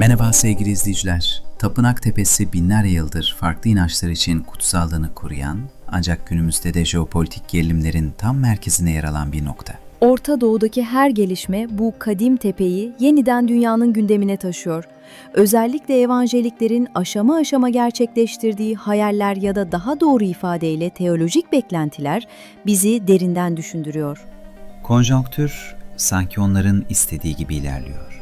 Merhaba sevgili izleyiciler. Tapınak Tepesi binlerce yıldır farklı inançlar için kutsallığını koruyan ancak günümüzde de jeopolitik gerilimlerin tam merkezine yer alan bir nokta. Orta Doğu'daki her gelişme bu kadim tepeyi yeniden dünyanın gündemine taşıyor. Özellikle evangeliklerin aşama aşama gerçekleştirdiği hayaller ya da daha doğru ifadeyle teolojik beklentiler bizi derinden düşündürüyor. Konjonktür sanki onların istediği gibi ilerliyor.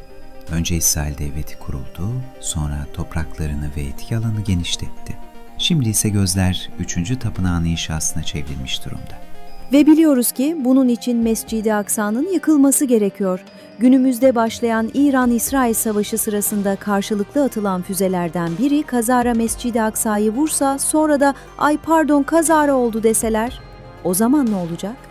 Önce İsrail Devleti kuruldu, sonra topraklarını ve etki alanı genişletti. Şimdi ise gözler 3. tapınağın inşasına çevrilmiş durumda. Ve biliyoruz ki bunun için Mescid-i Aksa'nın yıkılması gerekiyor. Günümüzde başlayan İran-İsrail savaşı sırasında karşılıklı atılan füzelerden biri kazara Mescid-i Aksa'yı vursa sonra da ay pardon kazara oldu deseler o zaman ne olacak?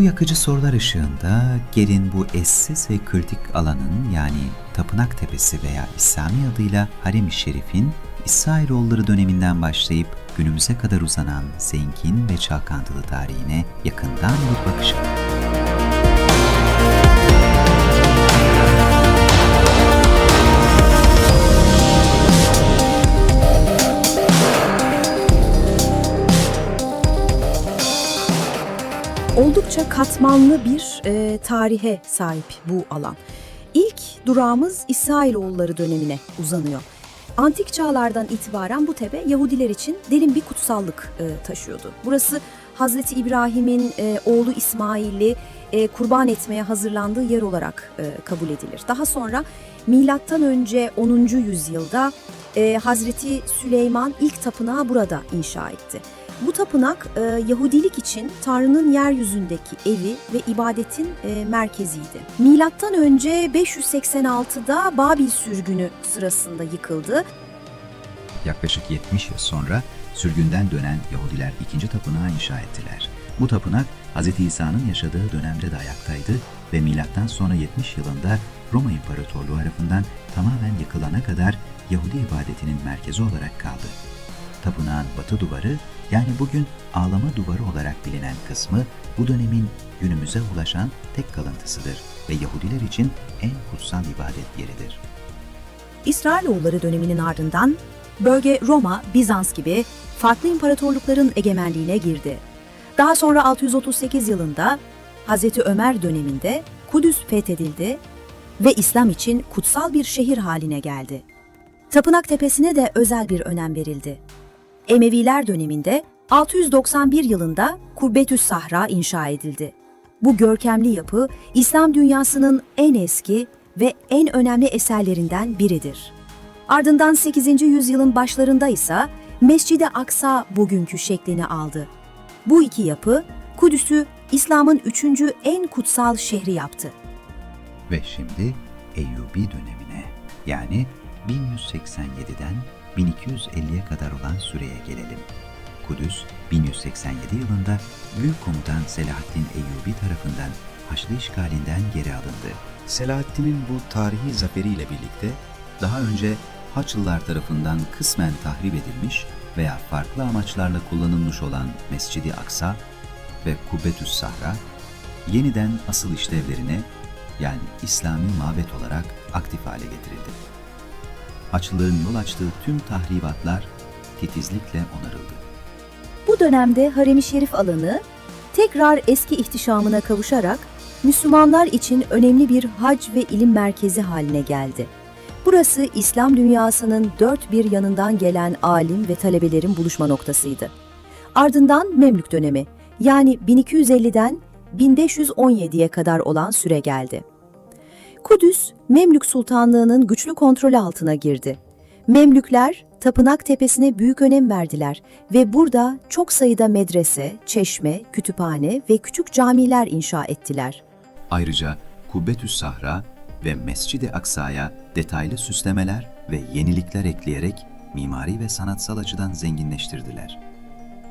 Bu yakıcı sorular ışığında gelin bu eşsiz ve kritik alanın yani Tapınak Tepesi veya İslami adıyla Harem-i Şerif'in İsrailoğulları döneminden başlayıp günümüze kadar uzanan zengin ve çalkantılı tarihine yakından bir bakış atalım. Oldukça katmanlı bir e, tarihe sahip bu alan. İlk durağımız İsrailoğulları dönemine uzanıyor. Antik çağlardan itibaren bu tepe Yahudiler için derin bir kutsallık e, taşıyordu. Burası Hazreti İbrahim'in e, oğlu İsmail'i e, kurban etmeye hazırlandığı yer olarak e, kabul edilir. Daha sonra milattan önce 10. yüzyılda e, Hazreti Süleyman ilk tapınağı burada inşa etti. Bu tapınak e, Yahudilik için Tanrı'nın yeryüzündeki evi ve ibadetin e, merkeziydi. Milattan önce 586'da Babil sürgünü sırasında yıkıldı. Yaklaşık 70 yıl sonra sürgünden dönen Yahudiler ikinci tapınağı inşa ettiler. Bu tapınak Hz. İsa'nın yaşadığı dönemde de ayaktaydı ve milattan sonra 70 yılında Roma İmparatorluğu tarafından tamamen yıkılana kadar Yahudi ibadetinin merkezi olarak kaldı. Tapınağın batı duvarı yani bugün ağlama duvarı olarak bilinen kısmı bu dönemin günümüze ulaşan tek kalıntısıdır ve Yahudiler için en kutsal ibadet yeridir. İsrailoğulları döneminin ardından bölge Roma, Bizans gibi farklı imparatorlukların egemenliğine girdi. Daha sonra 638 yılında Hazreti Ömer döneminde Kudüs fethedildi ve İslam için kutsal bir şehir haline geldi. Tapınak Tepesi'ne de özel bir önem verildi. Emeviler döneminde 691 yılında Kubbetüs Sahra inşa edildi. Bu görkemli yapı İslam dünyasının en eski ve en önemli eserlerinden biridir. Ardından 8. yüzyılın başlarında ise Mescid-i Aksa bugünkü şeklini aldı. Bu iki yapı Kudüs'ü İslam'ın üçüncü en kutsal şehri yaptı. Ve şimdi Eyyubi dönemine yani 1187'den 1250'ye kadar olan süreye gelelim. Kudüs 1187 yılında Büyük Komutan Selahaddin Eyyubi tarafından Haçlı işgalinden geri alındı. Selahaddin'in bu tarihi zaferiyle birlikte daha önce Haçlılar tarafından kısmen tahrip edilmiş veya farklı amaçlarla kullanılmış olan Mescidi Aksa ve Kubbetüs Sahra yeniden asıl işlevlerine yani İslami mabet olarak aktif hale getirildi. Haçlıların yol açtığı tüm tahribatlar titizlikle onarıldı. Bu dönemde Harem-i Şerif alanı tekrar eski ihtişamına kavuşarak Müslümanlar için önemli bir hac ve ilim merkezi haline geldi. Burası İslam dünyasının dört bir yanından gelen alim ve talebelerin buluşma noktasıydı. Ardından Memlük dönemi yani 1250'den 1517'ye kadar olan süre geldi. Kudüs, Memlük Sultanlığı'nın güçlü kontrolü altına girdi. Memlükler, Tapınak Tepesi'ne büyük önem verdiler ve burada çok sayıda medrese, çeşme, kütüphane ve küçük camiler inşa ettiler. Ayrıca Kubbetüs Sahra ve Mescid-i Aksa'ya detaylı süslemeler ve yenilikler ekleyerek mimari ve sanatsal açıdan zenginleştirdiler.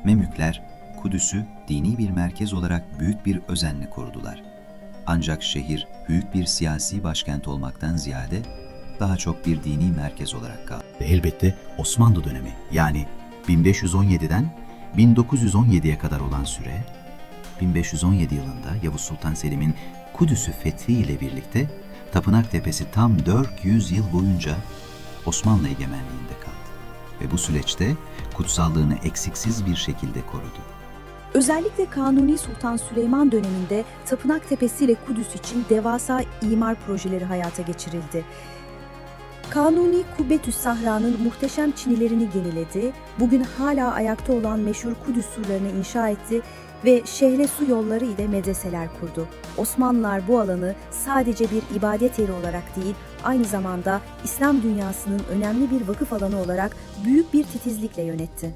Memlükler, Kudüs'ü dini bir merkez olarak büyük bir özenle korudular. Ancak şehir büyük bir siyasi başkent olmaktan ziyade daha çok bir dini merkez olarak kaldı. Ve elbette Osmanlı dönemi yani 1517'den 1917'ye kadar olan süre 1517 yılında Yavuz Sultan Selim'in Kudüs'ü fethi ile birlikte Tapınak Tepesi tam 400 yıl boyunca Osmanlı egemenliğinde kaldı. Ve bu süreçte kutsallığını eksiksiz bir şekilde korudu. Özellikle Kanuni Sultan Süleyman döneminde Tapınak Tepesi ile Kudüs için devasa imar projeleri hayata geçirildi. Kanuni Kubbetüs Sahra'nın muhteşem çinilerini yeniledi, bugün hala ayakta olan meşhur Kudüs surlarını inşa etti ve şehre su yolları ile medreseler kurdu. Osmanlılar bu alanı sadece bir ibadet yeri olarak değil, aynı zamanda İslam dünyasının önemli bir vakıf alanı olarak büyük bir titizlikle yönetti.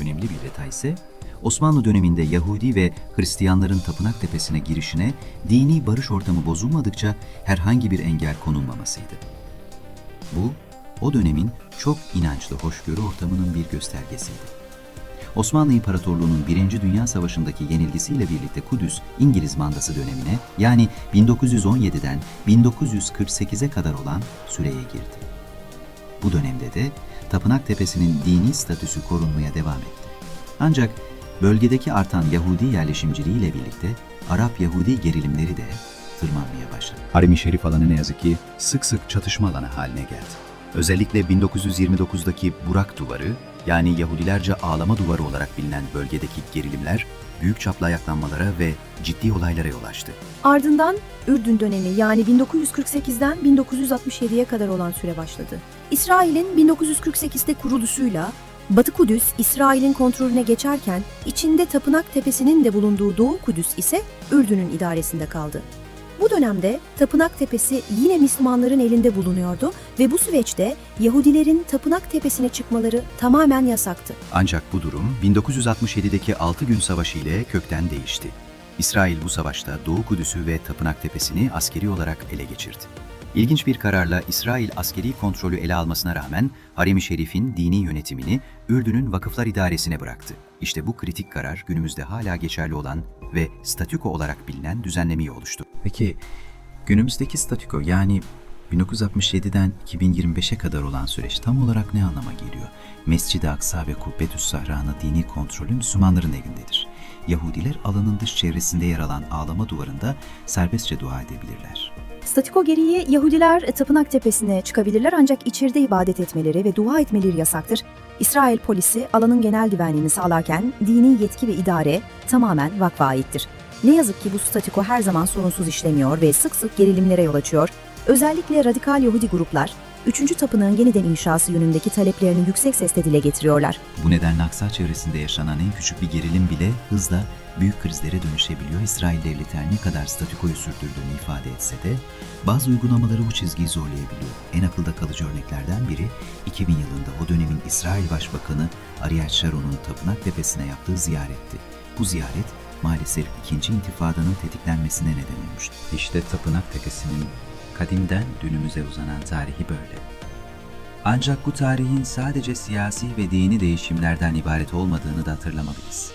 Önemli bir detay ise Osmanlı döneminde Yahudi ve Hristiyanların Tapınak Tepesi'ne girişine dini barış ortamı bozulmadıkça herhangi bir engel konulmamasıydı. Bu, o dönemin çok inançlı hoşgörü ortamının bir göstergesiydi. Osmanlı İmparatorluğu'nun Birinci Dünya Savaşı'ndaki yenilgisiyle birlikte Kudüs, İngiliz mandası dönemine yani 1917'den 1948'e kadar olan süreye girdi. Bu dönemde de Tapınak Tepesi'nin dini statüsü korunmaya devam etti. Ancak bölgedeki artan Yahudi yerleşimciliğiyle birlikte Arap-Yahudi gerilimleri de tırmanmaya başladı. Harem-i Şerif alanı ne yazık ki sık sık çatışma alanı haline geldi. Özellikle 1929'daki Burak Duvarı, yani Yahudilerce ağlama duvarı olarak bilinen bölgedeki gerilimler, büyük çaplı ayaklanmalara ve ciddi olaylara yol açtı. Ardından Ürdün dönemi yani 1948'den 1967'ye kadar olan süre başladı. İsrail'in 1948'te kuruluşuyla Batı Kudüs İsrail'in kontrolüne geçerken içinde Tapınak Tepesi'nin de bulunduğu Doğu Kudüs ise Ürdün'ün idaresinde kaldı. Bu dönemde Tapınak Tepesi yine Müslümanların elinde bulunuyordu ve bu süreçte Yahudilerin Tapınak Tepesi'ne çıkmaları tamamen yasaktı. Ancak bu durum 1967'deki 6 gün savaşı ile kökten değişti. İsrail bu savaşta Doğu Kudüs'ü ve Tapınak Tepesi'ni askeri olarak ele geçirdi. İlginç bir kararla İsrail askeri kontrolü ele almasına rağmen Harem-i Şerif'in dini yönetimini Ürdün'ün Vakıflar İdaresi'ne bıraktı. İşte bu kritik karar günümüzde hala geçerli olan ve statüko olarak bilinen düzenlemeyi oluştu. Peki günümüzdeki statüko yani 1967'den 2025'e kadar olan süreç tam olarak ne anlama geliyor? Mescid-i Aksa ve Kubbetüs Sahra'nın dini kontrolü Müslümanların elindedir. Yahudiler alanın dış çevresinde yer alan ağlama duvarında serbestçe dua edebilirler. Statiko gereği Yahudiler Tapınak Tepesi'ne çıkabilirler ancak içeride ibadet etmeleri ve dua etmeleri yasaktır. İsrail polisi alanın genel güvenliğini sağlarken dini yetki ve idare tamamen vakfa aittir. Ne yazık ki bu statiko her zaman sorunsuz işlemiyor ve sık sık gerilimlere yol açıyor. Özellikle radikal Yahudi gruplar, 3. tapınağın yeniden inşası yönündeki taleplerini yüksek sesle dile getiriyorlar. Bu nedenle Aksa çevresinde yaşanan en küçük bir gerilim bile hızla büyük krizlere dönüşebiliyor. İsrail devleti her ne kadar statükoyu sürdürdüğünü ifade etse de bazı uygulamaları bu çizgiyi zorlayabiliyor. En akılda kalıcı örneklerden biri 2000 yılında o dönemin İsrail Başbakanı Ariel Sharon'un Tapınak Tepesi'ne yaptığı ziyaretti. Bu ziyaret maalesef ikinci intifadanın tetiklenmesine neden olmuştu. İşte Tapınak Tepesi'nin kadimden günümüze uzanan tarihi böyle. Ancak bu tarihin sadece siyasi ve dini değişimlerden ibaret olmadığını da hatırlamalıyız.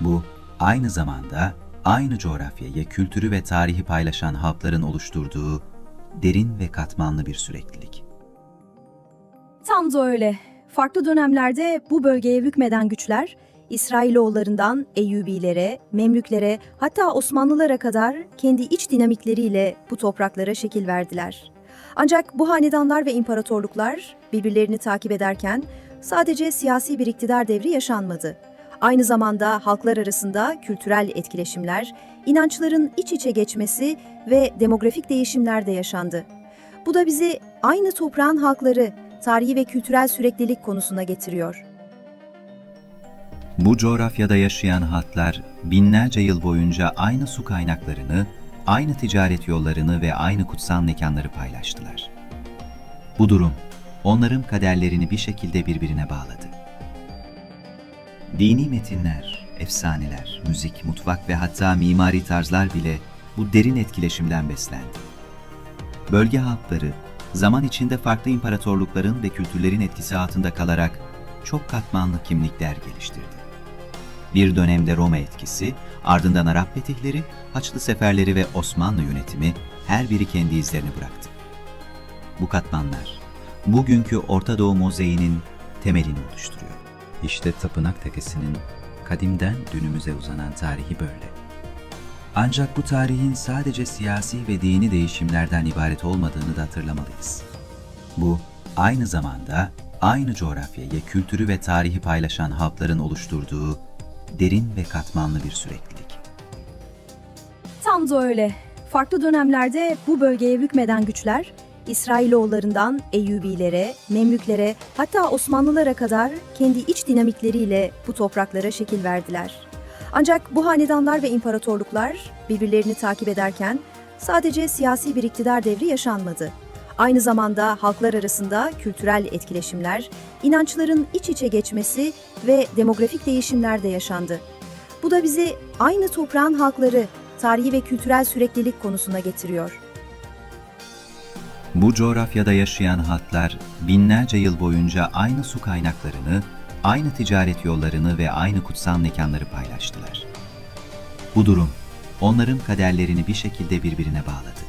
Bu aynı zamanda aynı coğrafyayı, kültürü ve tarihi paylaşan halkların oluşturduğu derin ve katmanlı bir süreklilik. Tam da öyle. Farklı dönemlerde bu bölgeye hükmeden güçler, İsrailoğullarından Eyyubilere, Memlüklere hatta Osmanlılara kadar kendi iç dinamikleriyle bu topraklara şekil verdiler. Ancak bu hanedanlar ve imparatorluklar birbirlerini takip ederken sadece siyasi bir iktidar devri yaşanmadı. Aynı zamanda halklar arasında kültürel etkileşimler, inançların iç içe geçmesi ve demografik değişimler de yaşandı. Bu da bizi aynı toprağın halkları, tarihi ve kültürel süreklilik konusuna getiriyor. Bu coğrafyada yaşayan halklar binlerce yıl boyunca aynı su kaynaklarını, aynı ticaret yollarını ve aynı kutsal mekanları paylaştılar. Bu durum onların kaderlerini bir şekilde birbirine bağladı. Dini metinler, efsaneler, müzik, mutfak ve hatta mimari tarzlar bile bu derin etkileşimden beslendi. Bölge halkları zaman içinde farklı imparatorlukların ve kültürlerin etkisi altında kalarak çok katmanlı kimlikler geliştirdi. Bir dönemde Roma etkisi, ardından Arap fetihleri, Haçlı seferleri ve Osmanlı yönetimi her biri kendi izlerini bıraktı. Bu katmanlar, bugünkü Orta Doğu mozaiğinin temelini oluşturuyor. İşte Tapınak Tepesi'nin kadimden günümüze uzanan tarihi böyle. Ancak bu tarihin sadece siyasi ve dini değişimlerden ibaret olmadığını da hatırlamalıyız. Bu, aynı zamanda aynı coğrafyayı, kültürü ve tarihi paylaşan halkların oluşturduğu derin ve katmanlı bir süreklilik. Tam da öyle. Farklı dönemlerde bu bölgeye hükmeden güçler, İsrailoğullarından Eyyubilere, Memlüklere hatta Osmanlılara kadar kendi iç dinamikleriyle bu topraklara şekil verdiler. Ancak bu hanedanlar ve imparatorluklar birbirlerini takip ederken sadece siyasi bir iktidar devri yaşanmadı. Aynı zamanda halklar arasında kültürel etkileşimler, inançların iç içe geçmesi ve demografik değişimler de yaşandı. Bu da bizi aynı toprağın halkları, tarihi ve kültürel süreklilik konusuna getiriyor. Bu coğrafyada yaşayan halklar binlerce yıl boyunca aynı su kaynaklarını, aynı ticaret yollarını ve aynı kutsal mekanları paylaştılar. Bu durum onların kaderlerini bir şekilde birbirine bağladı.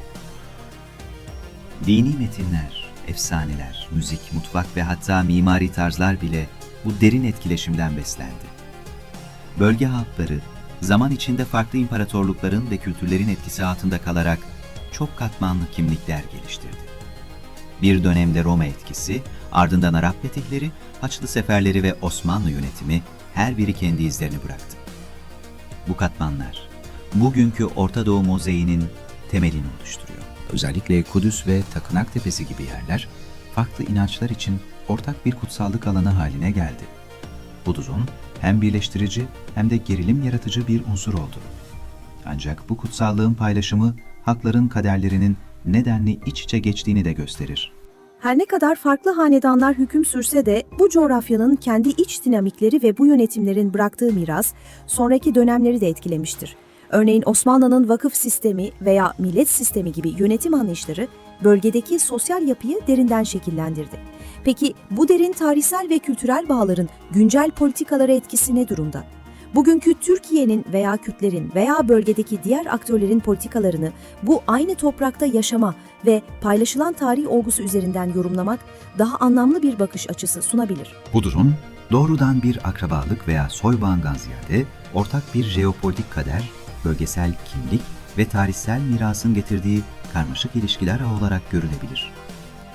Dini metinler, efsaneler, müzik, mutfak ve hatta mimari tarzlar bile bu derin etkileşimden beslendi. Bölge halkları zaman içinde farklı imparatorlukların ve kültürlerin etkisi altında kalarak çok katmanlı kimlikler geliştirdi. Bir dönemde Roma etkisi, ardından Arap fetihleri, Haçlı seferleri ve Osmanlı yönetimi her biri kendi izlerini bıraktı. Bu katmanlar, bugünkü Orta Doğu mozaiğinin temelini oluşturuyor. Özellikle Kudüs ve Takınak Tepesi gibi yerler, farklı inançlar için ortak bir kutsallık alanı haline geldi. Budizm hem birleştirici hem de gerilim yaratıcı bir unsur oldu. Ancak bu kutsallığın paylaşımı hakların kaderlerinin nedenli iç içe geçtiğini de gösterir. Her ne kadar farklı hanedanlar hüküm sürse de bu coğrafyanın kendi iç dinamikleri ve bu yönetimlerin bıraktığı miras sonraki dönemleri de etkilemiştir. Örneğin Osmanlı'nın vakıf sistemi veya millet sistemi gibi yönetim anlayışları bölgedeki sosyal yapıyı derinden şekillendirdi. Peki bu derin tarihsel ve kültürel bağların güncel politikalara etkisi ne durumda? Bugünkü Türkiye'nin veya Kürtlerin veya bölgedeki diğer aktörlerin politikalarını bu aynı toprakta yaşama ve paylaşılan tarih olgusu üzerinden yorumlamak daha anlamlı bir bakış açısı sunabilir. Bu durum doğrudan bir akrabalık veya soy bağından ziyade ortak bir jeopolitik kader, bölgesel kimlik ve tarihsel mirasın getirdiği karmaşık ilişkiler ağı olarak görülebilir.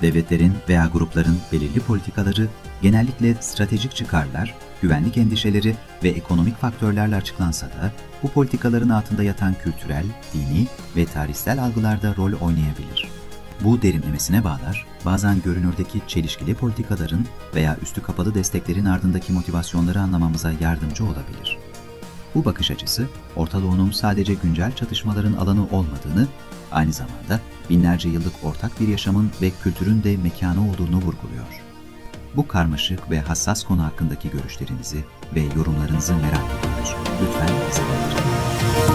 Devletlerin veya grupların belirli politikaları genellikle stratejik çıkarlar, güvenlik endişeleri ve ekonomik faktörlerle açıklansa da bu politikaların altında yatan kültürel, dini ve tarihsel algılarda rol oynayabilir. Bu derinlemesine bağlar, bazen görünürdeki çelişkili politikaların veya üstü kapalı desteklerin ardındaki motivasyonları anlamamıza yardımcı olabilir. Bu bakış açısı, Orta Doğu'nun sadece güncel çatışmaların alanı olmadığını, aynı zamanda binlerce yıllık ortak bir yaşamın ve kültürün de mekanı olduğunu vurguluyor. Bu karmaşık ve hassas konu hakkındaki görüşlerinizi ve yorumlarınızı merak ediyoruz. Lütfen bize bildirin.